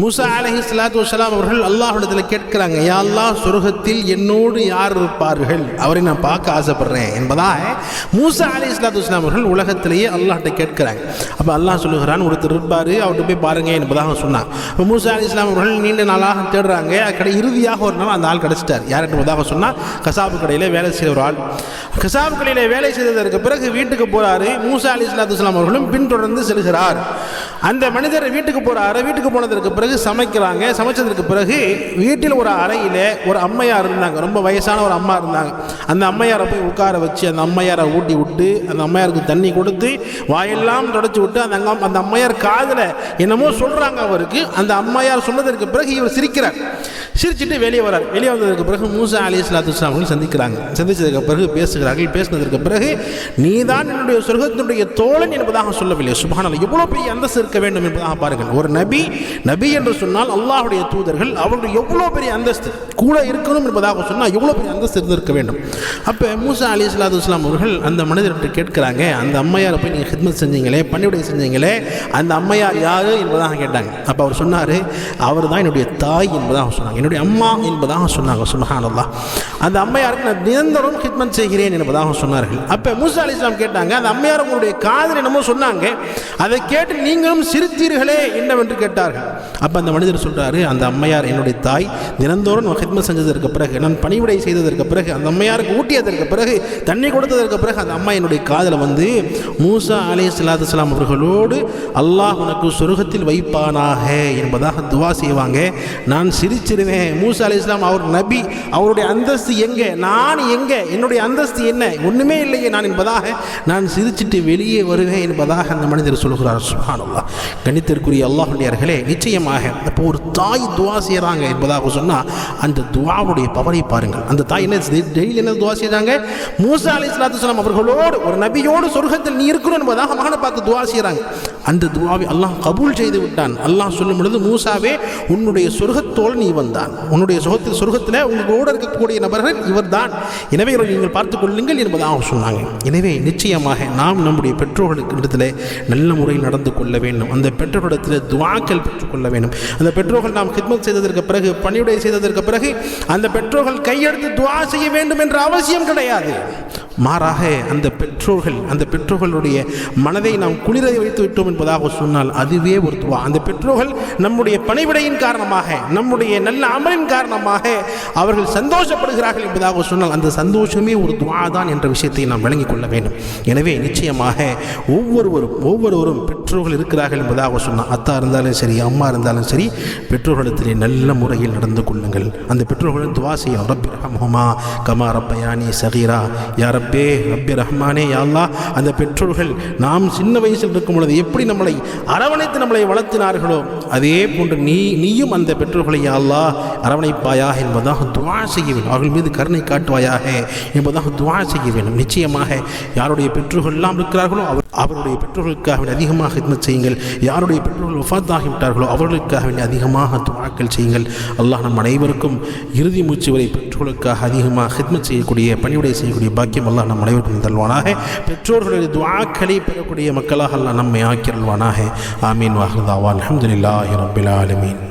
மூசா அலஹி சலாத்து வலாம் அவர்கள் அல்லாஹிடத்தில் கேட்கிறாங்க யா அல்லாஹ் சுருகத்தில் என்னோடு யார் இருப்பார்கள்? அவரை நான் பார்க்க ஆசைப்படுறேன் என்பதாக மூசா அலி இஸ்லாத்து வலாம் அவர்கள் உலகத்திலேயே அல்லாஹ்ட்ட கேட்கிறாங்க. அப்போ அல்லாஹ் சொல்லுகிறான் ஒருத்தர் இருப்பார் அவர்கிட்ட போய் பாருங்க என்பதாக சொன்னான். இப்போ மூசா அலி இஸ்லாம் அவர்கள் நீண்ட நாளாக தேடுறாங்க. கடை இறுதியாக ஒரு நாள் அந்த ஆள் கிடச்சிட்டார். யார் என்பதாக சொன்னால் கசாபு கடையில் வேலை செய்கிற ஒரு ஆள். கசாபு கடையில் வேலை செய்ததற்கு பிறகு வீட்டுக்கு போகிறாரு மூசா அலி இஸ்லாத்து வலாம் அவர்களும் பின்தொடர்ந்து செல்கிறார். அந்த மனிதர் வீட்டுக்கு போகிறாரு வீட்டுக்கு போனதற்கு பிறகு சமைக்கிறாங்க. சமைச்சதற்கு பிறகு வீட்டில் ஒரு அறையில் ஒரு அம்மையார் இருந்தாங்க. ரொம்ப வயசான ஒரு அம்மா இருந்தாங்க. அந்த அம்மையாரை போய் உட்கார வச்சு அந்த அம்மையாரை ஊட்டி விட்டு அந்த அம்மையாருக்கு தண்ணி கொடுத்து வாயெல்லாம் தொடச்சி விட்டு அந்த அங்க அந்த அம்மையார் காதில் என்னமோ சொல்கிறாங்க அவருக்கு. அந்த அம்மையார் சொன்னதற்கு பிறகு இவர் சிரிக்கிறார். சிரிச்சிட்டு வெளியே வரார். வெளியே வந்ததற்கு பிறகு மூசா அலி இஸ்லாத்து அவர்கள் சந்திக்கிறாங்க. சந்தித்ததுக்கு பிறகு பேசுகிறார்கள். பேசினதற்கு பிறகு நீதான் என்னுடைய சொர்க்கத்தினுடைய தோழன் என்பதாக சொல்லவில்லை. சுபானல் எவ்வளோ பெரிய அந்தஸ்து இருக்க வேண்டும் என்பதாக பாருங்கள். ஒரு நபி நபி என்று சொன்னால் அல்லாஹுடைய தூதர்கள் அவர்கள் எவ்வளோ பெரிய அந்தஸ்து கூட இருக்கணும் என்பதாக சொன்னால் எவ்வளோ பெரிய அந்தஸ்து இருந்திருக்க வேண்டும். அப்போ மூசா அலி இஸ்லாத்து இஸ்லாம் அவர்கள் அந்த மனிதர்கிட்ட கேட்கிறாங்க அந்த அம்மையாரை போய் நீங்கள் ஹித்மத் செஞ்சீங்களே பணிவிடை செஞ்சீங்களே அந்த அம்மையார் யார்? என்பதாக கேட்டாங்க. அப்போ அவர் சொன்னார் அவர் தான் என்னுடைய தாய் என்பதாக சொன்னாங்க. என்னுடைய அம்மா என்பதாக சொன்னாங்க சுபஹானல்லா அந்த அம்மையாருக்கு நான் நிரந்தரம் ஹிட்மன் செய்கிறேன் என்பதாக சொன்னார்கள். அப்போ மூசா அலி இஸ்லாம் கேட்டாங்க அந்த அம்மையார் உங்களுடைய காதல் என்னமோ சொன்னாங்க அதை கேட்டு நீங்களும் சிரித்தீர்களே என்னவென்று கேட்டார்கள். அப்போ அந்த மனிதர் சொல்கிறாரு அந்த அம்மையார் என்னுடைய தாய் தினந்தோறும் ஹித்மத் செஞ்சதற்கு பிறகு நான் பணிவிடை செய்ததற்கு பிறகு அந்த அம்மையாருக்கு ஊட்டியதற்கு பிறகு தண்ணி கொடுத்ததற்கு பிறகு அந்த அம்மா என்னுடைய காதில் வந்து மூசா அலி சலாத்து இஸ்லாம் அவர்களோடு அல்லாஹ் உனக்கு சொருகத்தில் வைப்பானாக என்பதாக துவா செய்வாங்க. நான் சிரிச்சிருவேன் மூசா அலி இஸ்லாம் அவர் நபி அவருடைய அந்தஸ்து எங்கே? நான் எங்கே? என்னுடைய அந்தஸ்து என்ன? ஒன்றுமே இல்லையே நான் என்பதாக நான் சிரிச்சிட்டு வெளியே வருவேன் என்பதாக அந்த மனிதர் சொல்கிறார். சுஹானுல்லா கணித்திற்குரிய அல்லாஹுடையார்களே நிச்சயமாக இப்போ ஒரு தாய் துவா செய்கிறாங்க என்பதாக சொன்னால் அந்த துவாவுடைய பவரை பாருங்கள். அந்த தாய் என்ன டெய்லி என்ன துவா செய்கிறாங்க மூசா அலி இஸ்லாத்து சலாம் அவர்களோடு ஒரு நபியோடு சொர்க்கத்தில் நீ இருக்கணும் என்பதாக மகனை பார்த்து துவா செய்கிறாங்க அந்த துவாவை அல்லாஹ் கபூல் செய்து விட்டான். அல்லாஹ் சொல்லும் பொழுது மூசாவே உன்னுடைய சொர்க்கத்தோடு நீ தான் உன்னுடைய சுகத்தில் சொர்க்கத்தில் உங்களோடு இருக்கக்கூடிய நபர்கள் இவர் தான் எனவே இவரை நீங்கள் பார்த்துக் கொள்ளுங்கள் என்பதாக சொன்னாங்க. எனவே நிச்சயமாக நாம் நம்முடைய பெற்றோர்களுக்கு இடத்துல நல்ல முறையில் நடந்து கொள்ள வேண்டும். அந்த பெற்றோரிடத்தில் துவாக்கள் பெற்றுக்கொள்ள வேண்டும். அந்த பெற்றோர்கள் நாம் கிட்மத் செய்ததற்கு பிறகு பணியுடை செய்ததற்கு பிறகு அந்த பெற்றோர்கள் கையெடுத்து துவா செய்ய வேண்டும் என்ற அவசியம் கிடையாது. மாறாக அந்த பெற்றோர்கள் அந்த பெற்றோர்களுடைய மனதை நாம் குளிரை வைத்து விட்டோம் என்பதாக சொன்னால் அதுவே ஒரு துவா. அந்த பெற்றோர்கள் நம்முடைய பணிவிடையின் காரணமாக நம்முடைய நல்ல அமலின் காரணமாக அவர்கள் சந்தோஷப்படுகிறார்கள் என்பதாக சொன்னால் அந்த சந்தோஷமே ஒரு துவா தான் என்ற விஷயத்தை நாம் விளங்கிக் கொள்ள வேண்டும். எனவே நிச்சயமாக ஒவ்வொருவரும் ஒவ்வொருவரும் பெற்றோர்கள் இருக்கிறார்கள் என்பதாக சொன்னால் அத்தா இருந்தாலும் சரி அம்மா இருந்தாலும் சரி பெற்றோர்களிடத்திலே நல்ல முறையில் நடந்து கொள்ளுங்கள். அந்த பெற்றோர்களும் துவா செய்யும் ரப்பி ரஹமுமா கமா ரப்பயானி சகீரா யாரப் ரப்பே ரப்பி ரஹ்மானே யாழ்லா அந்த பெற்றோர்கள் நாம் சின்ன வயசில் இருக்கும் பொழுது எப்படி நம்மளை அரவணைத்து நம்மளை வளர்த்தினார்களோ அதே போன்று நீ நீயும் அந்த பெற்றோர்களை யாழ்லா அரவணைப்பாயா என்பதாக துவா செய்ய வேண்டும். அவர்கள் மீது கருணை காட்டுவாயாக என்பதாக துவா செய்ய வேண்டும். நிச்சயமாக யாருடைய பெற்றோர்கள் எல்லாம் இருக்கிறார்களோ அவர் அவருடைய பெற்றோர்களுக்காக அதிகமாக ஹித்மத் செய்யுங்கள். யாருடைய பெற்றோர்கள் வஃத்தாகிவிட்டார்களோ அவர்களுக்காக அதிகமாக துவாக்கள் செய்யுங்கள். அல்லாஹ் நம் அனைவருக்கும் இறுதி மூச்சு வரை பெற்றோர்களுக்காக அதிகமாக ஹித்மத் செய்யக்கூடிய பணிவுடை செய்யக்கூடிய பாக்கியம் அல்லாஹ் நம் அனைவருக்கும் தல்வானாக பெற்றோர்களுடைய துவாக்களை பெறக்கூடிய மக்களாக அல்லாஹ் நம்மை ஆக்கிரல்வானாக ஆமீன் வாஹர்தாவா அலமதுல்லாஹி ரபில் ஆலமீன்.